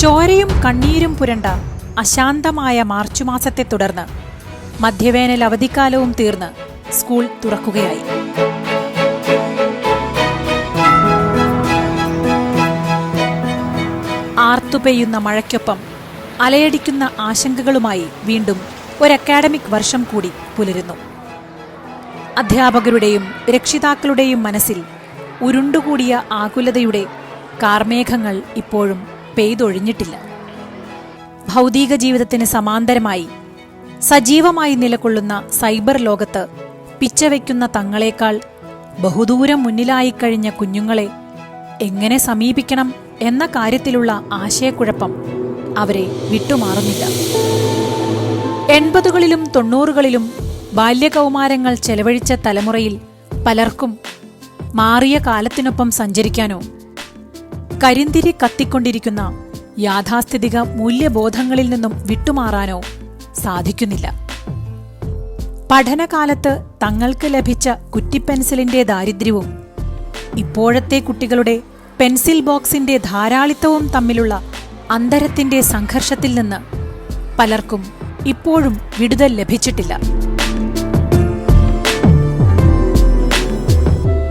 ചോരയും കണ്ണീരും പുരണ്ട അശാന്തമായ മാർച്ച് മാസത്തെ തുടർന്ന് മധ്യവേനൽ അവധിക്കാലവും തീർന്ന് സ്കൂൾ തുറക്കുകയായി. ആർത്തുപെയ്യുന്ന മഴയ്ക്കൊപ്പം അലയടിക്കുന്ന ആശങ്കകളുമായി വീണ്ടും ഒരു അക്കാഡമിക് വർഷം കൂടി പുലരുന്നു. അധ്യാപകരുടെയും രക്ഷിതാക്കളുടെയും മനസ്സിൽ ഉരുണ്ടുകൂടിയ ആകുലതയുടെ കാർമേഘങ്ങൾ ഇപ്പോഴും പെയ്തൊഴിഞ്ഞിട്ടില്ല. ഭൗതിക ജീവിതത്തിന് സമാന്തരമായി സജീവമായി നിലകൊള്ളുന്ന സൈബർ ലോകത്ത് പിച്ചവയ്ക്കുന്ന തങ്ങളേക്കാൾ ബഹുദൂരം മുന്നിലായി കഴിഞ്ഞ കുഞ്ഞുങ്ങളെ എങ്ങനെ സമീപിക്കണം എന്ന കാര്യത്തിലുള്ള ആശയക്കുഴപ്പം അവരെ വിട്ടുമാറുന്നില്ല. എൺപതുകളിലും തൊണ്ണൂറുകളിലും ബാല്യകൗമാരങ്ങൾ ചെലവഴിച്ച തലമുറയിൽ പലർക്കും മാറിയ കാലത്തിനൊപ്പം സഞ്ചരിക്കാനോ കരിന്തിരി കത്തിക്കൊണ്ടിരിക്കുന്ന യാഥാസ്ഥിതിക മൂല്യബോധങ്ങളിൽ നിന്നും വിട്ടുമാറാനോ സാധിക്കുന്നില്ല. പഠനകാലത്ത് തങ്ങൾക്ക് ലഭിച്ച കുറ്റിപ്പെൻസിലിന്റെ ദാരിദ്ര്യവും ഇപ്പോഴത്തെ കുട്ടികളുടെ പെൻസിൽ ബോക്സിന്റെ ധാരാളിത്തവും തമ്മിലുള്ള അന്തരത്തിന്റെ സംഘർഷത്തിൽ നിന്ന് പലർക്കും ഇപ്പോഴും വിടുതൽ ലഭിച്ചിട്ടില്ല.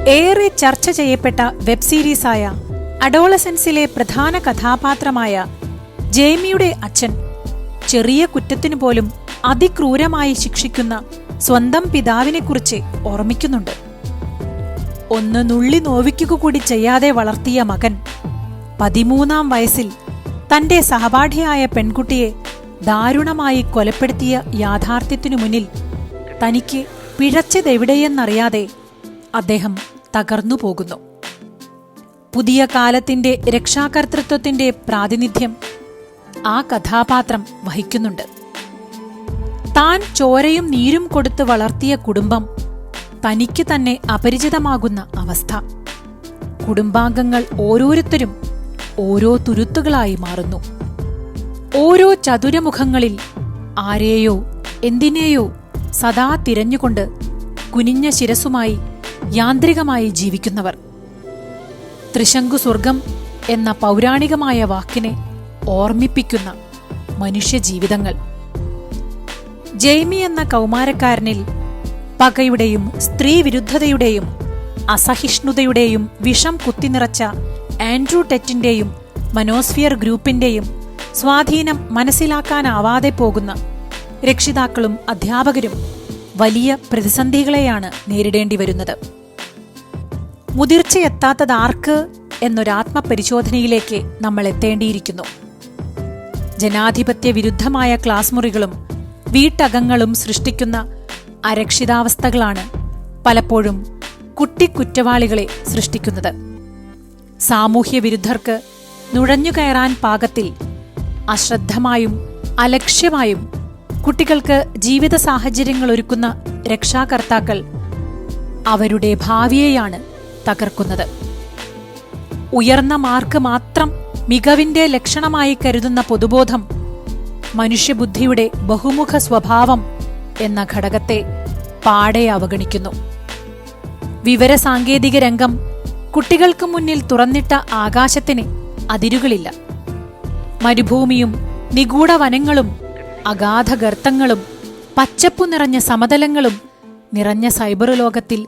ഏറെ ചർച്ച ചെയ്യപ്പെട്ട വെബ് സീരീസായ അഡോളസെൻസിലെ പ്രധാന കഥാപാത്രമായ ജേമിയുടെ അച്ഛൻ ചെറിയ കുറ്റത്തിനു പോലും അതിക്രൂരമായി ശിക്ഷിക്കുന്ന സ്വന്തം പിതാവിനെക്കുറിച്ച് ഓർമ്മിക്കുന്നുണ്ട്. ഒന്ന് നുള്ളി നോവിക്കുക കൂടി ചെയ്യാതെ വളർത്തിയ മകൻ പതിമൂന്നാം വയസ്സിൽ തന്റെ സഹപാഠിയായ പെൺകുട്ടിയെ ദാരുണമായി കൊലപ്പെടുത്തിയ യാഥാർത്ഥ്യത്തിനു മുന്നിൽ തനിക്ക് പിഴച്ചതെവിടെയെന്നറിയാതെ അദ്ദേഹം തകർന്നു പോകുന്നു. പുതിയ കാലത്തിന്റെ രക്ഷാകർത്തൃത്വത്തിന്റെ പ്രാതിനിധ്യം ആ കഥാപാത്രം വഹിക്കുന്നുണ്ട്. താൻ ചോരയും നീരും കൊടുത്ത് വളർത്തിയ കുടുംബം തനിക്ക് തന്നെ അപരിചിതമാകുന്ന അവസ്ഥ. കുടുംബാംഗങ്ങൾ ഓരോരുത്തരും ഓരോ തുരുത്തുകളായി മാറുന്നു. ഓരോ ചതുരമുഖങ്ങളിൽ ആരെയോ എന്തിനേയോ സദാ തിരഞ്ഞുകൊണ്ട് കുനിഞ്ഞ ശിരസുമായി യാന്ത്രികമായി ജീവിക്കുന്നവർ. ത്രിശങ്കു സ്വർഗം എന്ന പൗരാണികമായ വാക്കിനെ ഓർമ്മിപ്പിക്കുന്ന മനുഷ്യജീവിതങ്ങൾ. ജെയ്മി എന്ന കൗമാരക്കാരനിൽ പകയുടെയും സ്ത്രീവിരുദ്ധതയുടെയും അസഹിഷ്ണുതയുടെയും വിഷം കുത്തിനിറച്ച ആൻഡ്രൂ ടെറ്റിന്റെയും മനോസ്ഫിയർ ഗ്രൂപ്പിന്റെയും സ്വാധീനം മനസ്സിലാക്കാനാവാതെ പോകുന്ന രക്ഷിതാക്കളും അധ്യാപകരും വലിയ പ്രതിസന്ധികളെയാണ് നേരിടേണ്ടി വരുന്നത് മുതിർച്ചയെത്താത്തതാർക്ക് എന്നൊരാത്മപരിശോധനയിലേക്ക് നമ്മൾ എത്തേണ്ടിയിരിക്കുന്നു ജനാധിപത്യ വിരുദ്ധമായ ക്ലാസ് മുറികളും വീട്ടകങ്ങളും സൃഷ്ടിക്കുന്ന അരക്ഷിതാവസ്ഥകളാണ് പലപ്പോഴും കുട്ടിക്കുറ്റവാളികളെ സൃഷ്ടിക്കുന്നത്. സാമൂഹ്യ വിരുദ്ധർക്ക് നുഴഞ്ഞുകയറാൻ പാകത്തിൽ അശ്രദ്ധമായും അലക്ഷ്യമായും കുട്ടികൾക്ക് ജീവിത സാഹചര്യങ്ങൾ ഒരുക്കുന്ന രക്ഷാകർത്താക്കൾ അവരുടെ ഭാവിയെയാണ് തകർക്കുന്നത്. ഉയർന്ന മാർക്ക് മാത്രം മികവിന്റെ ലക്ഷണമായി കരുതുന്ന പൊതുബോധം മനുഷ്യബുദ്ധിയുടെ ബഹുമുഖ സ്വഭാവം എന്ന ഘടകത്തെ പാടെ അവഗണിക്കുന്നു. വിവരസാങ്കേതിക രംഗം കുട്ടികൾക്ക് മുന്നിൽ തുറന്നിട്ട ആകാശത്തിന് അതിരുകളില്ല. മരുഭൂമിയും നിഗൂഢ വനങ്ങളും അഗാധ ഗർത്തങ്ങളും പച്ചപ്പു നിറഞ്ഞ സമതലങ്ങളും നിറഞ്ഞ സൈബർ ലോകത്തിൽ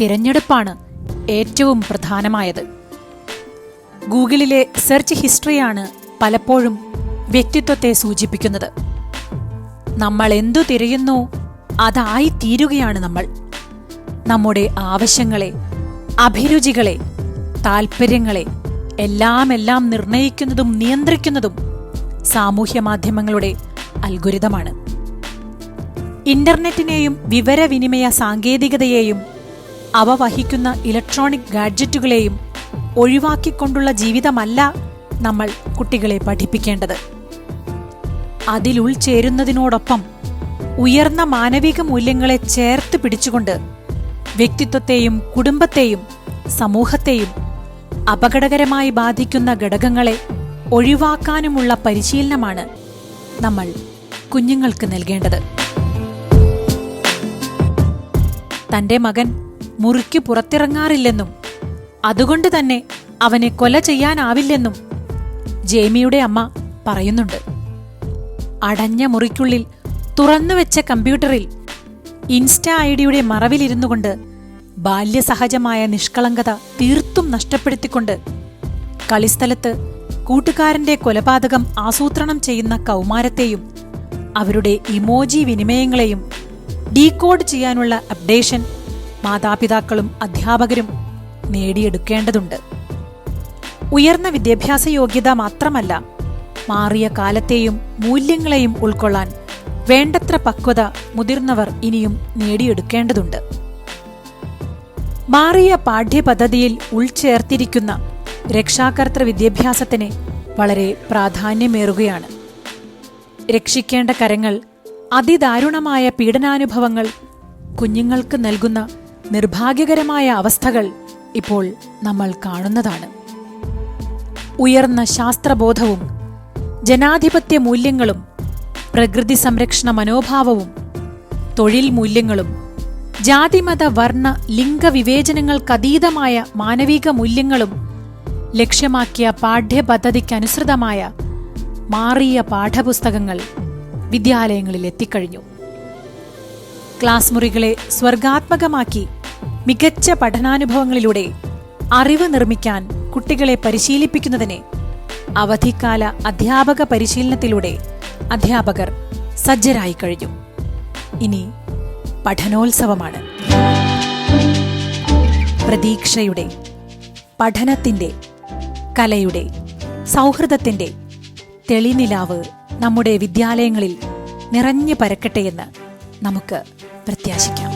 തിരഞ്ഞെടുപ്പാണ് ഏറ്റവും പ്രധാനമായത്. ഗൂഗിളിലെ സെർച്ച് ഹിസ്റ്ററിയാണ് പലപ്പോഴും വ്യക്തിത്വത്തെ സൂചിപ്പിക്കുന്നത്. നമ്മൾ എന്തു തിരയുന്നു അതായി തീരുകയാണ് നമ്മൾ. നമ്മുടെ ആവശ്യങ്ങളെ അഭിരുചികളെ താൽപ്പര്യങ്ങളെ എല്ലാം എല്ലാം നിർണയിക്കുന്നതും നിയന്ത്രിക്കുന്നതും സാമൂഹ്യ മാധ്യമങ്ങളുടെ അൽഗുരിതമാണ്. ഇന്റർനെറ്റിനെയും വിവരവിനിമയ സാങ്കേതികതയെയും അവ വഹിക്കുന്ന ഇലക്ട്രോണിക് ഗാഡ്ജറ്റുകളെയും ഒഴിവാക്കിക്കൊണ്ടുള്ള ജീവിതമല്ല നമ്മൾ കുട്ടികളെ പഠിപ്പിക്കേണ്ടത്. അതിലുൾച്ചേരുന്നതിനോടൊപ്പം ഉയർന്ന മാനവിക മൂല്യങ്ങളെ ചേർത്ത് പിടിച്ചുകൊണ്ട് വ്യക്തിത്വത്തെയും കുടുംബത്തെയും സമൂഹത്തെയും അപകടകരമായി ബാധിക്കുന്ന ഘടകങ്ങളെ ഒഴിവാക്കാനുമുള്ള പരിശീലനമാണ് നമ്മൾ കുഞ്ഞുങ്ങൾക്ക് നൽകേണ്ടത്. തന്റെ മകൻ മുറിക്ക് പുറത്തിറങ്ങാറില്ലെന്നും അതുകൊണ്ട് തന്നെ അവനെ കൊല ചെയ്യാനാവില്ലെന്നും ജേമിയുടെ അമ്മ പറയുന്നുണ്ട്. അടഞ്ഞ മുറിക്കുള്ളിൽ തുറന്നുവെച്ച കമ്പ്യൂട്ടറിൽ ഇൻസ്റ്റ ഐ ഡിയുടെ മറവിലിരുന്നു കൊണ്ട് ബാല്യസഹജമായ നിഷ്കളങ്കത തീർത്തും നഷ്ടപ്പെടുത്തിക്കൊണ്ട് കളിസ്ഥലത്ത് കൂട്ടുകാരന്റെ കൊലപാതകം ആസൂത്രണം ചെയ്യുന്ന കൗമാരത്തെയും അവരുടെ ഇമോജി വിനിമയങ്ങളെയും ഡീകോഡ് ചെയ്യാനുള്ള അപ്ഡേഷൻ മാതാപിതാക്കളും അധ്യാപകരും നേടിയെടുക്കേണ്ടതുണ്ട്. ഉയർന്ന വിദ്യാഭ്യാസ യോഗ്യത മാത്രമല്ല മാറിയ കാലത്തെയും മൂല്യങ്ങളെയും ഉൾക്കൊള്ളാൻ വേണ്ടത്ര പക്വത മുതിർന്നവർ ഇനിയും നേടിയെടുക്കേണ്ടതുണ്ട്. മാറിയ പാഠ്യപദ്ധതിയിൽ ഉൾച്ചേർത്തിരിക്കുന്ന രക്ഷാകർത്തൃ വിദ്യാഭ്യാസത്തിന് വളരെ പ്രാധാന്യമേറുകയാണ്. രക്ഷിക്കേണ്ട കരങ്ങൾ അതിദാരുണമായ പീഡനാനുഭവങ്ങൾ കുഞ്ഞുങ്ങൾക്ക് നൽകുന്ന നിർഭാഗ്യകരമായ അവസ്ഥകൾ ഇപ്പോൾ നമ്മൾ കാണുന്നതാണ്. ഉയർന്ന ശാസ്ത്രബോധവും ജനാധിപത്യ മൂല്യങ്ങളും പ്രകൃതി സംരക്ഷണ മനോഭാവവും തൊഴിൽ മൂല്യങ്ങളും ജാതിമത വർണ ലിംഗവിവേചനങ്ങൾക്കതീതമായ മാനവിക മൂല്യങ്ങളും ലക്ഷ്യമാക്കിയ പാഠ്യപദ്ധതിക്കനുസൃതമായ മാറിയ പാഠപുസ്തകങ്ങൾ വിദ്യാലയങ്ങളിൽ എത്തിക്കഴിഞ്ഞു. ക്ലാസ് മുറികളെ സ്വർഗാത്മകമാക്കി മികച്ച പഠനാനുഭവങ്ങളിലൂടെ അറിവ് നിർമ്മിക്കാൻ കുട്ടികളെ പരിശീലിപ്പിക്കുന്നതിന് അവധിക്കാല അധ്യാപക പരിശീലനത്തിലൂടെ അധ്യാപകർ സജ്ജരായി കഴിഞ്ഞു. ഇനി പഠനോത്സവമാണ്. പ്രതീക്ഷയുടെ പഠനത്തിന്റെ കലയുടെ സൗഹൃദത്തിന്റെ തെളിനിലാവ് നമ്മുടെ വിദ്യാലയങ്ങളിൽ നിറഞ്ഞു പരക്കട്ടെയെന്ന് നമുക്ക് പ്രത്യാശിക്കാം.